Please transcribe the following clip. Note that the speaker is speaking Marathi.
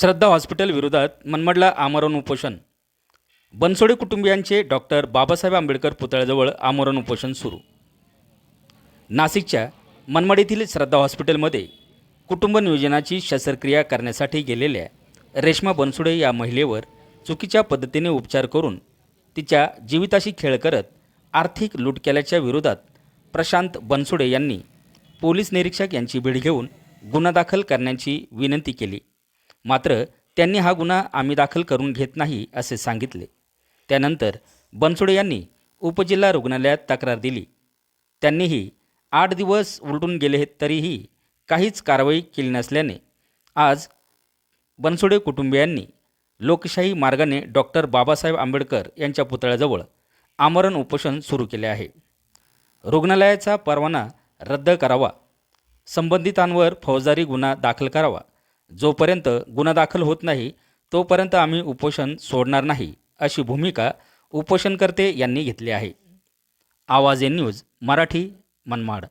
श्रद्धा हॉस्पिटल विरोधात मनमाडला आमरण उपोषण. बनसोडे कुटुंबियांचे डॉक्टर बाबासाहेब आंबेडकर पुतळ्याजवळ आमरण उपोषण सुरू. नाशिकच्या मनमाड येथील श्रद्धा हॉस्पिटलमध्ये कुटुंब नियोजनाची शस्त्रक्रिया करण्यासाठी गेलेल्या रेश्मा बनसोडे या महिलेवर चुकीच्या पद्धतीने उपचार करून तिच्या जीविताशी खेळ करत आर्थिक लूट केल्याच्या विरोधात प्रशांत बनसोडे यांनी पोलीस निरीक्षक यांची भेट घेऊन गुन्हा दाखल करण्याची विनंती केली. मात्र त्यांनी हा गुन्हा आम्ही दाखल करून घेत नाही असे सांगितले. त्यानंतर बनसोडे यांनी उपजिल्हा रुग्णालयात तक्रार दिली. त्यांनीही आठ दिवस उलटून गेले तरीही काहीच कारवाई केली नसल्याने आज बनसोडे कुटुंबियांनी लोकशाही मार्गाने डॉक्टर बाबासाहेब आंबेडकर यांच्या पुतळ्याजवळ आमरण उपोषण सुरू केले आहे. रुग्णालयाचा परवाना रद्द करावा संबंधितांवर फौजदारी गुन्हा दाखल करावा जोपर्यंत गुन्हा दाखल होत नाही तोपर्यंत आम्ही उपोषण सोडणार नाही अशी भूमिका उपोषणकर्ते यांनी घेतली आहे. आवाज ए न्यूज मराठी मनमाड.